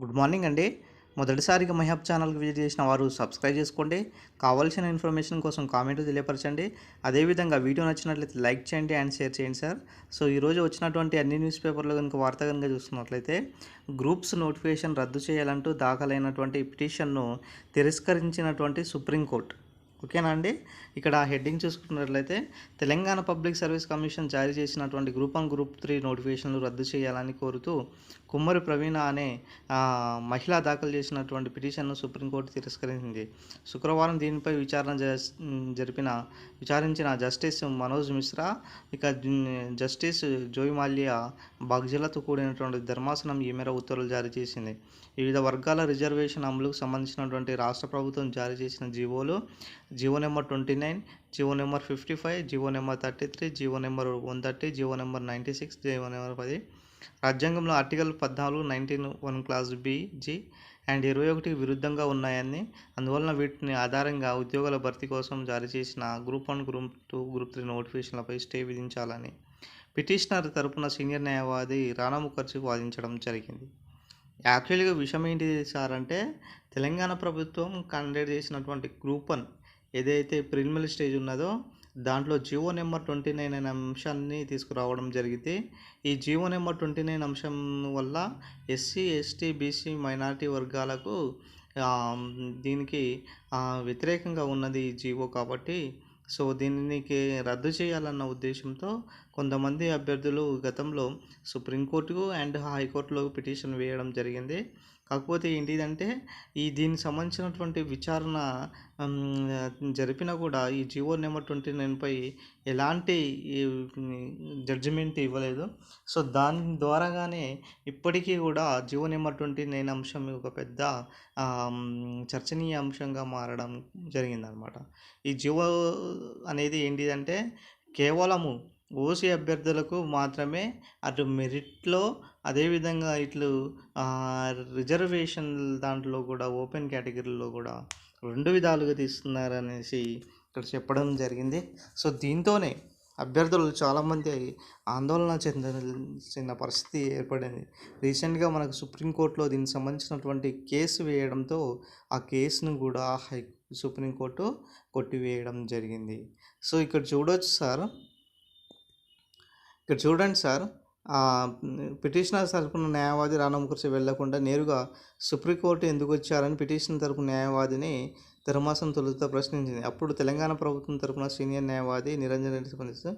Good morning అండి. మొదటిసారిగా మహబ్ ఛానల్కి విజిట్ చేసిన వారు సబ్స్క్రైబ్ చేసుకోండి. కావాల్సిన ఇన్ఫర్మేషన్ కోసం కామెంట్ తెలియపరచండి. అదేవిధంగా వీడియో నచ్చినట్లయితే లైక్ చేయండి అండ్ షేర్ చేయండి సార్. సో ఈరోజు వచ్చినటువంటి అన్ని న్యూస్ పేపర్లో కనుక వార్త కనుక చూస్తున్నట్లయితే గ్రూప్స్ నోటిఫికేషన్ రద్దు చేయాలంటూ దాఖలైనటువంటి పిటిషన్ను తిరస్కరించినటువంటి సుప్రీంకోర్టు. ఓకేనా అండి? ఇక్కడ హెడ్డింగ్ చూసుకున్నట్లయితే తెలంగాణ పబ్లిక్ సర్వీస్ కమిషన్ జారీ చేసినటువంటి గ్రూప్ వన్ గ్రూప్ త్రీ నోటిఫికేషన్లు రద్దు చేయాలని కోరుతూ కుమ్మరి ప్రవీణ అనే మహిళ దాఖలు చేసినటువంటి పిటిషన్ను సుప్రీంకోర్టు తిరస్కరించింది. శుక్రవారం దీనిపై విచారణ జరిపిన విచారించిన జస్టిస్ మనోజ్ మిశ్రా ఇక జస్టిస్ జోయి మాల్యా బాగ్జలతో కూడినటువంటి ధర్మాసనం ఈ మేర ఉత్తర్వులు జారీ చేసింది. వివిధ వర్గాల రిజర్వేషన్ అమలుకు సంబంధించినటువంటి రాష్ట్ర ప్రభుత్వం జారీ చేసిన జీవోలు GO number twenty nine GO number fifty five GO number thirty three GO number one thirty GO number ninety six GO number పది. రాజ్యాంగంలో ఆర్టికల్ పద్నాలుగు nineteen one clause B G and ఇరవై ఒకటికి విరుద్ధంగా ఉన్నాయని అందువలన వీటిని ఆధారంగా ఉద్యోగాల భర్తీ కోసం జారీ చేసిన group one group two group three నోటిఫికేషన్లపై stay విధించాలని పిటిషనర్ తరపున సీనియర్ న్యాయవాది రాణా ముఖర్జీ వాదించడం జరిగింది. యాక్చువల్గా విషయం ఏంటి సార్ అంటే తెలంగాణ ప్రభుత్వం కండక్ట్ చేసినటువంటి గ్రూప్ వన్ ఏదైతే ప్రిలిమినరీ స్టేజ్ ఉన్నదో దాంట్లో జియో నెంబర్ ట్వంటీ నైన్ అనే అంశాన్ని తీసుకురావడం జరిగింది ఈ జియో నెంబర్ ట్వంటీ నైన్ అంశం వల్ల ఎస్సీ ఎస్టీ బీసీ మైనారిటీ వర్గాలకు దీనికి వ్యతిరేకంగా ఉన్నది ఈ జీవో కాబట్టి సో దీనికి రద్దు చేయాలన్న ఉద్దేశంతో కొంతమంది అభ్యర్థులు గతంలో సుప్రీంకోర్టుకు అండ్ హైకోర్టులో పిటిషన్ వేయడం జరిగింది. కాకపోతే ఏంటిదంటే ఈ దీనికి సంబంధించినటువంటి విచారణ జరిపినా కూడా ఈ జియో నెంబర్ ట్వంటీ నైన్పై ఎలాంటి జడ్జిమెంట్ ఇవ్వలేదు. సో దాని ద్వారాగానే ఇప్పటికీ కూడా జియో నెంబర్ ట్వంటీ నైన్ అంశం ఒక పెద్ద చర్చనీయ అంశంగా మారడం జరిగిందనమాట. ఈ జియో అనేది ఏంటిదంటే కేవలము ఓసీ అభ్యర్థులకు మాత్రమే అటు మెరిట్లో అదేవిధంగా ఇట్లు రిజర్వేషన్ దాంట్లో కూడా ఓపెన్ కేటగిరీలో కూడా రెండు విధాలుగా తీస్తున్నారు అనేసి ఇక్కడ చెప్పడం జరిగింది. సో దీంతోనే అభ్యర్థులు చాలామంది ఆందోళన చెందిన పరిస్థితి ఏర్పడింది. రీసెంట్గా మనకు సుప్రీంకోర్టులో దీనికి సంబంధించినటువంటి కేసు వేయడంతో ఆ కేసును కూడా హై సుప్రీంకోర్టు కొట్టివేయడం జరిగింది. సో ఇక్కడ చూడవచ్చు సార్ ఇక్కడ చూడండి సార్ పిటిషనర్ తరపున న్యాయవాది రాణా ముఖర్జీ వెళ్ళకుండా నేరుగా సుప్రీంకోర్టు ఎందుకు వచ్చారని పిటిషన్ తరపు న్యాయవాదిని ధర్మాసం తొలుత ప్రశ్నించింది. అప్పుడు తెలంగాణ ప్రభుత్వం తరపున సీనియర్ న్యాయవాది నిరంజన్ రెడ్డి స్పందిస్తూ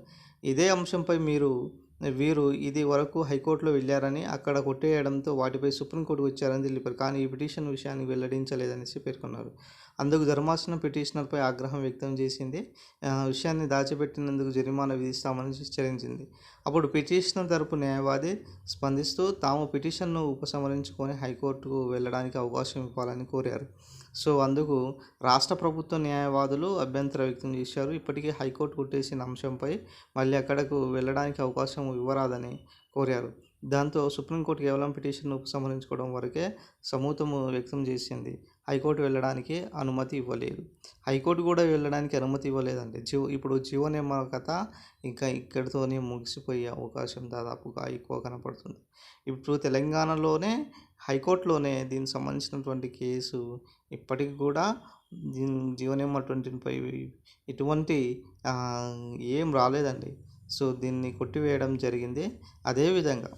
ఇదే అంశంపై మీరు వీరు ఇది వరకు హైకోర్టులో వెళ్ళారని అక్కడ కొట్టేయడంతో వాటిపై సుప్రీంకోర్టుకు వచ్చారని తెలిపారు. కానీ ఈ పిటిషన్ విషయాన్ని వెల్లడించలేదనేసి పేర్కొన్నారు. అందుకు ధర్మాసనం పిటిషనర్పై ఆగ్రహం వ్యక్తం చేసింది. విషయాన్ని దాచిపెట్టినందుకు జరిమానా విధిస్తామని హెచ్చరించింది. అప్పుడు పిటిషనర్ తరపు న్యాయవాది స్పందిస్తూ తాము పిటిషన్ను ఉపసంహరించుకొని హైకోర్టుకు వెళ్ళడానికి అవకాశం ఇవ్వాలని కోరారు. సో అందుకు రాష్ట్ర ప్రభుత్వ న్యాయవాదులు అభ్యంతరం వ్యక్తం చేశారు. ఇప్పటికే హైకోర్టు కొట్టేసిన అంశంపై మళ్ళీ అక్కడకు వెళ్ళడానికి అవకాశం ఇవ్వరాదని కోరారు. దాంతో సుప్రీంకోర్టు కేవలం పిటిషన్ను ఉపసంహరించుకోవడం వరకే సమూతము వ్యక్తం చేసింది. హైకోర్టు వెళ్ళడానికి అనుమతి ఇవ్వలేదు. హైకోర్టు కూడా వెళ్ళడానికి అనుమతి ఇవ్వలేదండి. జీవో ఇప్పుడు జీవో నియమ కథ ఇంకా ఇక్కడితోనే ముగిసిపోయే అవకాశం దాదాపుగా ఎక్కువ కనపడుతుంది. ఇప్పుడు తెలంగాణలోనే హైకోర్టులోనే దీనికి సంబంధించినటువంటి కేసు ఇప్పటికి కూడా దీని జీవో నెంబర్ ట్వంటీపై ఎటువంటి ఏం రాలేదండి. సో దీన్ని కొట్టివేయడం జరిగింది. అదేవిధంగా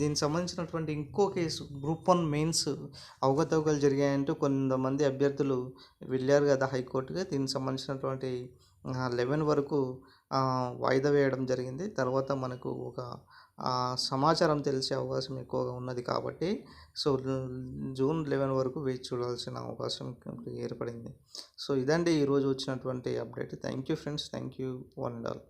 దీనికి సంబంధించినటువంటి ఇంకో కేసు గ్రూప్ వన్ మెయిన్స్ అవకతవకలు జరిగాయంటూ కొంతమంది అభ్యర్థులు వెళ్ళారు కదా హైకోర్టుగా దీనికి సంబంధించినటువంటి లెవెన్ వరకు వాయిదా వేయడం జరిగింది. తర్వాత మనకు ఒక సమాచారం తెలిసే అవకాశం ఎక్కువగా ఉన్నది కాబట్టి సో జూన్ లెవెన్ వరకు వేచి చూడాల్సిన అవకాశం ఏర్పడింది. సో ఇదండి ఈరోజు వచ్చినటువంటి update. Thank you friends. Thank you one and all